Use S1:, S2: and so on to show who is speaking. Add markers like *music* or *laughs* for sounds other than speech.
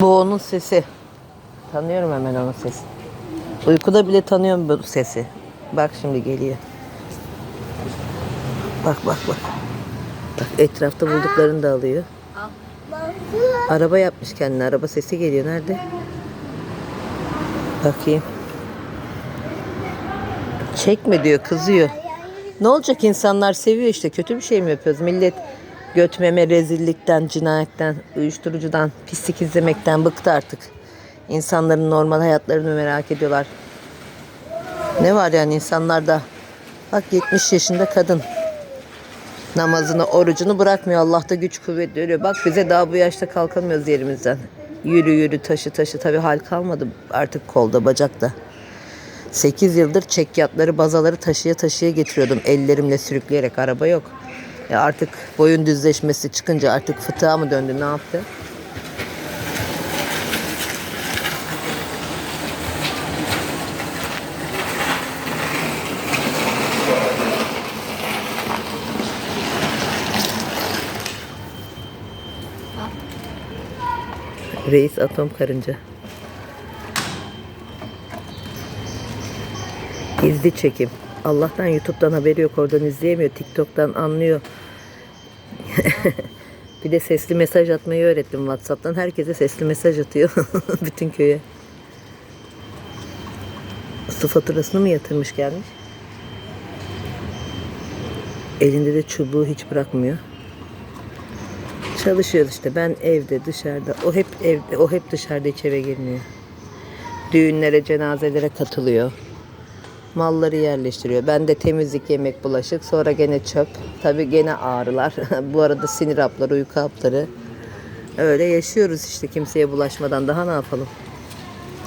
S1: Bu onun sesi. Tanıyorum hemen onun sesini. Uykuda bile tanıyorum bu sesi. Bak şimdi geliyor. Bak bak bak. Bak etrafta bulduklarını da alıyor. Araba yapmış kendine. Araba sesi geliyor. Nerede? Bakayım. Çekme diyor. Kızıyor. Ne olacak insanlar seviyor işte. Kötü bir şey mi yapıyoruz? Millet götmeme, rezillikten, cinayetten, uyuşturucudan, pislik izlemekten bıktı artık. İnsanların normal hayatlarını merak ediyorlar. Ne var yani insanlarda? Bak 70 yaşında kadın. Namazını, orucunu bırakmıyor. Allah'ta güç kuvvet veriyor. Bak bize daha bu yaşta kalkamıyoruz yerimizden. Yürü yürü taşı taşı. Tabii hal kalmadı artık kolda bacakta. 8 yıldır çekyatları, bazaları taşıya taşıya getiriyordum. Ellerimle sürükleyerek araba yok. Ya artık boyun düzleşmesi çıkınca artık fıtığa mı döndü ne yaptı? Reis atom karınca. Gizli çekim. Allah'tan YouTube'dan haberi yok. Oradan izleyemiyor. TikTok'tan anlıyor. *laughs* bir de sesli mesaj atmayı öğrettim WhatsApp'tan. Herkese sesli mesaj atıyor. *laughs* Bütün köye. Su faturasını mı yatırmış gelmiş? Elinde de çubuğu hiç bırakmıyor. Çalışıyoruz işte. Ben evde, dışarıda. O hep evde, o hep dışarıda hiç eve girmiyor. Düğünlere, cenazelere katılıyor. Malları yerleştiriyor. Ben de temizlik, yemek, bulaşık. Sonra gene çöp. Tabii gene ağrılar. *laughs* Bu arada sinir hapları, uyku hapları. Öyle yaşıyoruz işte kimseye bulaşmadan. Daha ne yapalım?